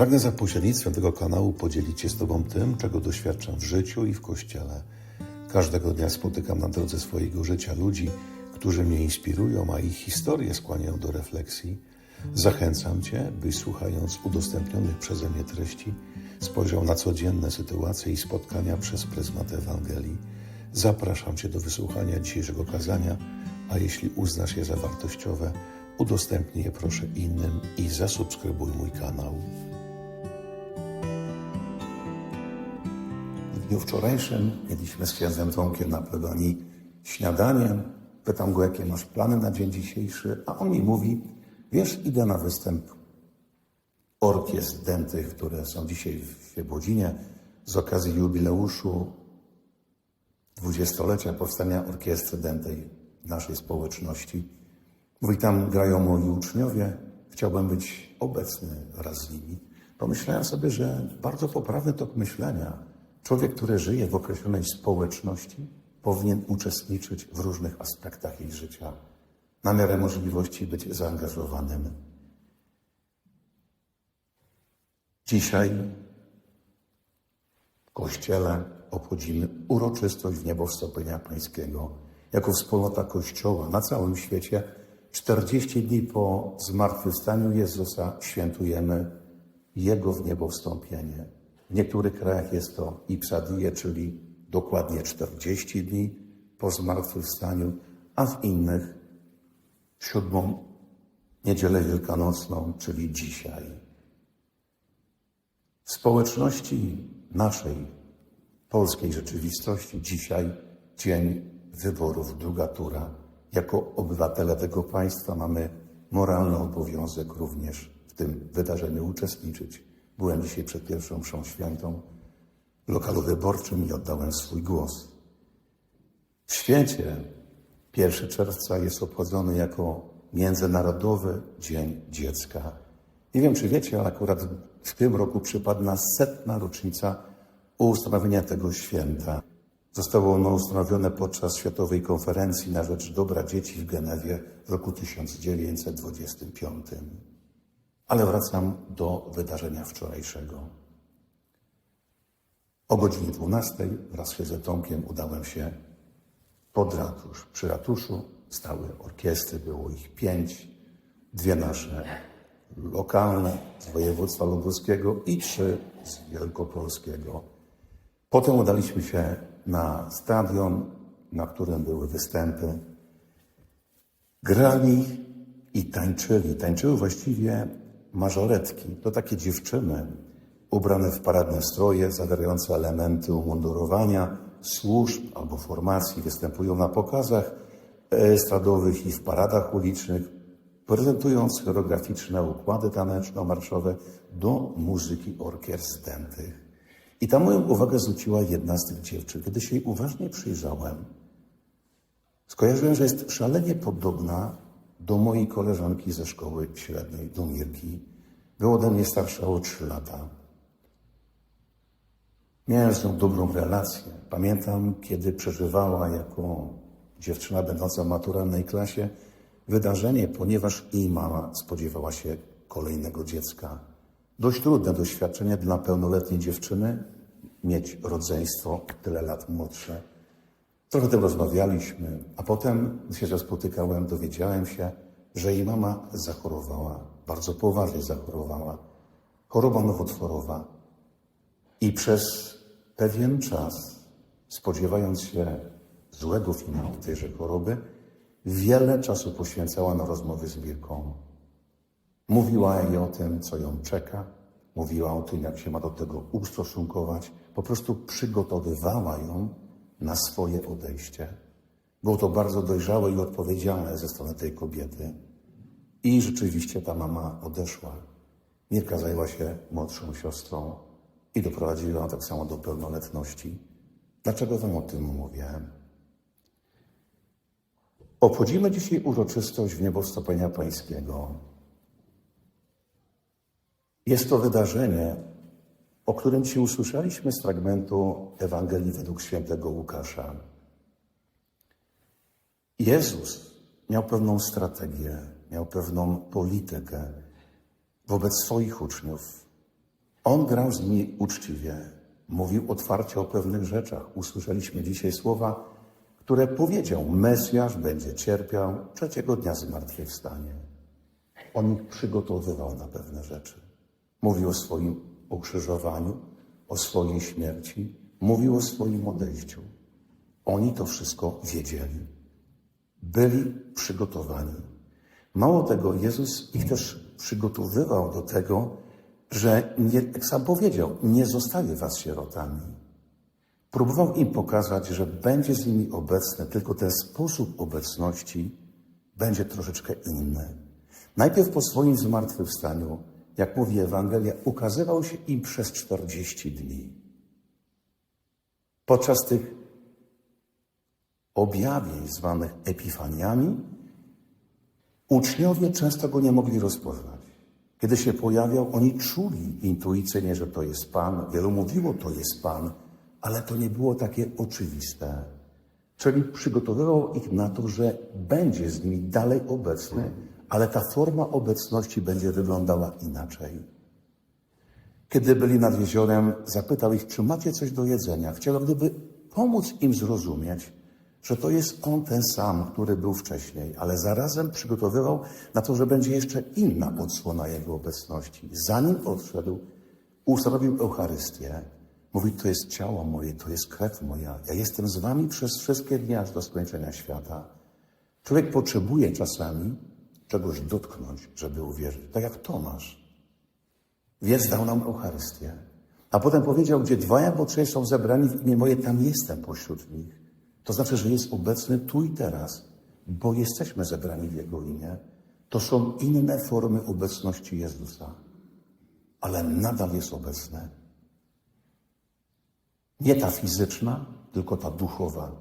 Pragnę za pośrednictwem tego kanału podzielić się z Tobą tym, czego doświadczam w życiu i w Kościele. Każdego dnia spotykam na drodze swojego życia ludzi, którzy mnie inspirują, a ich historie skłaniają do refleksji. Zachęcam Cię, byś słuchając udostępnionych przeze mnie treści, spojrzał na codzienne sytuacje i spotkania przez pryzmat Ewangelii. Zapraszam Cię do wysłuchania dzisiejszego kazania, a jeśli uznasz je za wartościowe, udostępnij je proszę innym i zasubskrybuj mój kanał. Dniu wczorajszym mieliśmy z księdzem Tomkiem na plebanii śniadanie. Pytam go, jakie masz plany na dzień dzisiejszy, a on mi mówi, wiesz, idę na występ orkiestr dętych, które są dzisiaj w Świebodzinie z okazji jubileuszu dwudziestolecia powstania orkiestry dętej naszej społeczności. Mówi, tam grają moi uczniowie, chciałbym być obecny wraz z nimi. Pomyślałem sobie, że bardzo poprawny tok myślenia. Człowiek, który żyje w określonej społeczności, powinien uczestniczyć w różnych aspektach jej życia, na miarę możliwości być zaangażowanym. Dzisiaj w Kościele obchodzimy uroczystość w niebo wstąpienia Pańskiego. Jako wspólnota Kościoła na całym świecie 40 dni po zmartwychwstaniu Jezusa świętujemy Jego w niebo wstąpienie. W niektórych krajach jest to Ipsadie, czyli dokładnie 40 dni po zmartwychwstaniu, a w innych siódmą niedzielę wielkanocną, czyli dzisiaj. W społeczności naszej, polskiej rzeczywistości, dzisiaj dzień wyborów, druga tura. Jako obywatele tego państwa mamy moralny obowiązek również w tym wydarzeniu uczestniczyć. Byłem dzisiaj przed pierwszą mszą świętą w lokalu wyborczym i oddałem swój głos. W świecie 1 czerwca jest obchodzony jako Międzynarodowy Dzień Dziecka. Nie wiem, czy wiecie, ale akurat w tym roku przypadła setna rocznica ustanowienia tego święta. Zostało ono ustanowione podczas Światowej Konferencji na rzecz dobra dzieci w Genewie w roku 1925. Ale wracam do wydarzenia wczorajszego. O godzinie 12 wraz z Tomkiem udałem się pod ratusz. Przy ratuszu stały orkiestry, było ich pięć, dwie nasze lokalne z województwa lubuskiego i trzy z wielkopolskiego. Potem udaliśmy się na stadion, na którym były występy. Grali i tańczyli. Tańczyły właściwie mażoretki. To takie dziewczyny ubrane w paradne stroje, zawierające elementy umundurowania, służb albo formacji, występują na pokazach estradowych i w paradach ulicznych, prezentując choreograficzne układy taneczno-marszowe do muzyki orkiestr dętych. I tam moją uwagę zwróciła jedna z tych dziewczyn. Kiedy się jej uważnie przyjrzałem, skojarzyłem, że jest szalenie podobna do mojej koleżanki ze szkoły średniej, do Mirki. Była ode mnie starsza o trzy lata. Miałem z nią dobrą relację. Pamiętam, kiedy przeżywała jako dziewczyna będąca w maturalnej klasie wydarzenie, ponieważ jej mama spodziewała się kolejnego dziecka. Dość trudne doświadczenie dla pełnoletniej dziewczyny mieć rodzeństwo tyle lat młodsze. Trochę tym rozmawialiśmy, a potem, się spotykałem, dowiedziałem się, że jej mama zachorowała, bardzo poważnie zachorowała. Choroba nowotworowa. I przez pewien czas, spodziewając się złego finału tejże choroby, wiele czasu poświęcała na rozmowy z Mirką. Mówiła jej o tym, co ją czeka, mówiła o tym, jak się ma do tego ustosunkować, po prostu przygotowywała ją na swoje odejście. Było to bardzo dojrzałe i odpowiedzialne ze strony tej kobiety. I rzeczywiście ta mama odeszła. Mirka zajęła się młodszą siostrą i doprowadziła ją tak samo do pełnoletności. Dlaczego Wam o tym mówię? Obchodzimy dzisiaj uroczystość w Pańskiego. Jest to wydarzenie, o którym Ci usłyszeliśmy z fragmentu Ewangelii według świętego Łukasza. Jezus miał pewną strategię, miał pewną politykę wobec swoich uczniów. On grał z nimi uczciwie, mówił otwarcie o pewnych rzeczach. Usłyszeliśmy dzisiaj słowa, które powiedział: Mesjasz będzie cierpiał, trzeciego dnia zmartwychwstanie. On ich przygotowywał na pewne rzeczy. Mówił o swoim ukrzyżowaniu, o swojej śmierci, mówił o swoim odejściu. Oni to wszystko wiedzieli. Byli przygotowani. Mało tego, Jezus ich też przygotowywał do tego, że, nie, jak sam powiedział, nie zostawię was sierotami. Próbował im pokazać, że będzie z nimi obecny, tylko ten sposób obecności będzie troszeczkę inny. Najpierw po swoim zmartwychwstaniu, jak mówi Ewangelia, ukazywał się im przez 40 dni. Podczas tych objawień zwanych epifaniami, uczniowie często go nie mogli rozpoznać. Kiedy się pojawiał, oni czuli intuicyjnie, że to jest Pan. Wielu mówiło, to jest Pan, ale to nie było takie oczywiste. Czyli przygotowywał ich na to, że będzie z nimi dalej obecny, ale ta forma obecności będzie wyglądała inaczej. Kiedy byli nad jeziorem, zapytał ich, czy macie coś do jedzenia. Chciał gdyby pomóc im zrozumieć, że to jest On ten sam, który był wcześniej, ale zarazem przygotowywał na to, że będzie jeszcze inna odsłona Jego obecności. Zanim odszedł, ustanowił Eucharystię. Mówi, to jest ciało moje, to jest krew moja. Ja jestem z wami przez wszystkie dni aż do skończenia świata. Człowiek potrzebuje czasami czegoś dotknąć, żeby uwierzyć. Tak jak Tomasz. Więc dał nam Eucharystię. A potem powiedział, gdzie dwaj albo trzej są zebrani w imię moje, tam jestem pośród nich. To znaczy, że jest obecny tu i teraz, bo jesteśmy zebrani w Jego imię. To są inne formy obecności Jezusa, ale nadal jest obecny. Nie ta fizyczna, tylko ta duchowa,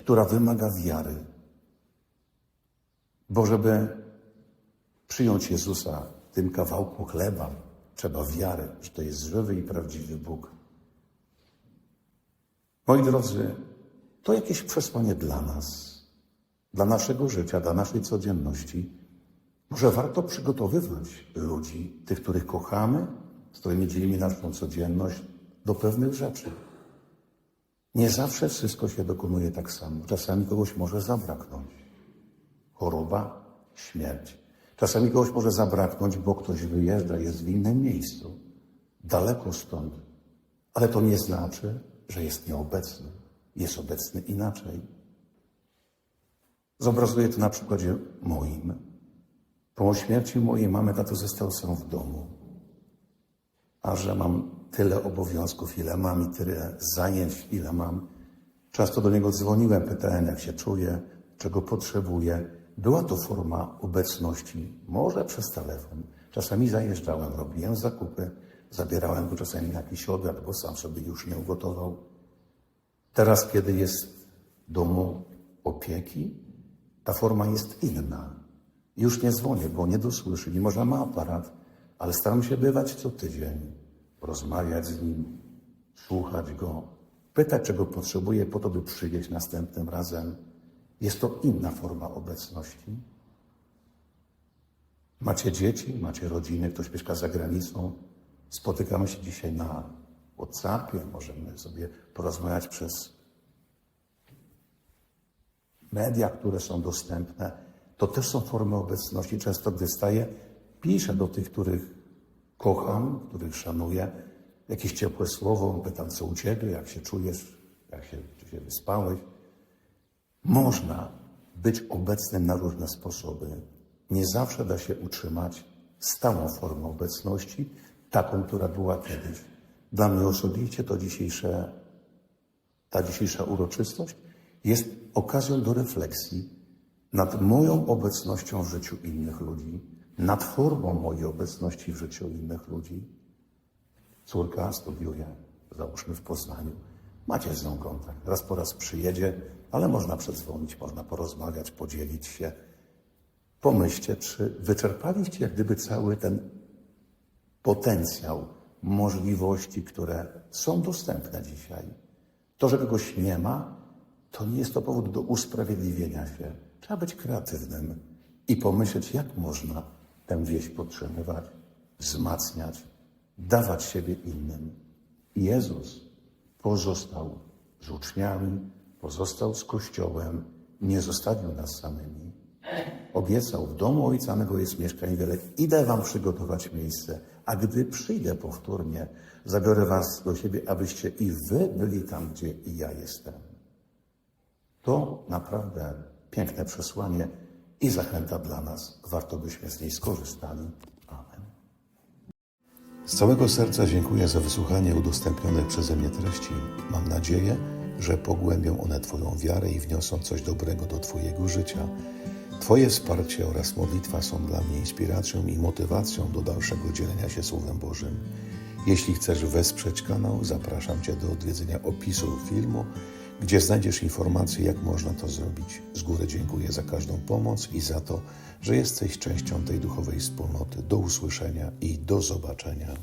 która wymaga wiary. Bo żeby przyjąć Jezusa tym kawałku chleba, trzeba wiary, że to jest żywy i prawdziwy Bóg. Moi drodzy, to jakieś przesłanie dla nas, dla naszego życia, dla naszej codzienności. Może warto przygotowywać ludzi, tych, których kochamy, z którymi dzielimy naszą codzienność, do pewnych rzeczy. Nie zawsze wszystko się dokonuje tak samo. Czasami kogoś może zabraknąć. Choroba, śmierć. Czasami kogoś może zabraknąć, bo ktoś wyjeżdża, jest w innym miejscu, daleko stąd. Ale to nie znaczy, że jest nieobecny. Jest obecny inaczej. Zobrazuję to na przykładzie moim. Po śmierci mojej mamy tato został sam w domu. A że mam tyle obowiązków, ile mam i tyle zajęć, ile mam. Często do niego dzwoniłem, pytałem, jak się czuje, czego potrzebuje. Była to forma obecności, może przez telefon. Czasami zajeżdżałem, robiłem zakupy, zabierałem go czasami na jakiś obiad, bo sam sobie już nie ugotował. Teraz, kiedy jest domu opieki, ta forma jest inna. Już nie dzwonię, bo nie dosłyszy, mimo że ma aparat, ale staram się bywać co tydzień, rozmawiać z nim, słuchać go, pytać, czego potrzebuje, po to, by przyjść następnym razem. Jest to inna forma obecności. Macie dzieci, macie rodziny, ktoś mieszka za granicą. Spotykamy się dzisiaj na WhatsAppie, możemy sobie porozmawiać przez media, które są dostępne. To też są formy obecności. Często, gdy staję, piszę do tych, których kocham, których szanuję, jakieś ciepłe słowo, pytam, co u Ciebie, jak się czujesz, jak się, czy się wyspałeś. Można być obecnym na różne sposoby. Nie zawsze da się utrzymać stałą formę obecności, taką, która była kiedyś. Dla mnie osobiście to dzisiejsze, ta dzisiejsza uroczystość jest okazją do refleksji nad moją obecnością w życiu innych ludzi, nad formą mojej obecności w życiu innych ludzi. Córka studiuje, załóżmy w Poznaniu. Macie z nią kontakt. Raz po raz przyjedzie, ale można przedzwonić, można porozmawiać, podzielić się. Pomyślcie, czy wyczerpaliście jak gdyby cały ten potencjał możliwości, które są dostępne dzisiaj. To, że kogoś nie ma, to nie jest to powód do usprawiedliwienia się. Trzeba być kreatywnym i pomyśleć, jak można tę wieś podtrzymywać, wzmacniać, dawać siebie innym. Jezus pozostał z uczniami, pozostał z Kościołem, nie zostawił nas samymi. Obiecał, w domu Ojca mego jest mieszkań wiele, idę wam przygotować miejsce, a gdy przyjdę powtórnie, zabiorę was do siebie, abyście i wy byli tam, gdzie i ja jestem. To naprawdę piękne przesłanie i zachęta dla nas. Warto byśmy z niej skorzystali. Z całego serca dziękuję za wysłuchanie udostępnionych przeze mnie treści. Mam nadzieję, że pogłębią one Twoją wiarę i wniosą coś dobrego do Twojego życia. Twoje wsparcie oraz modlitwa są dla mnie inspiracją i motywacją do dalszego dzielenia się Słowem Bożym. Jeśli chcesz wesprzeć kanał, zapraszam Cię do odwiedzenia opisu filmu, gdzie znajdziesz informacje, jak można to zrobić. Z góry dziękuję za każdą pomoc i za to, że jesteś częścią tej duchowej wspólnoty. Do usłyszenia i do zobaczenia.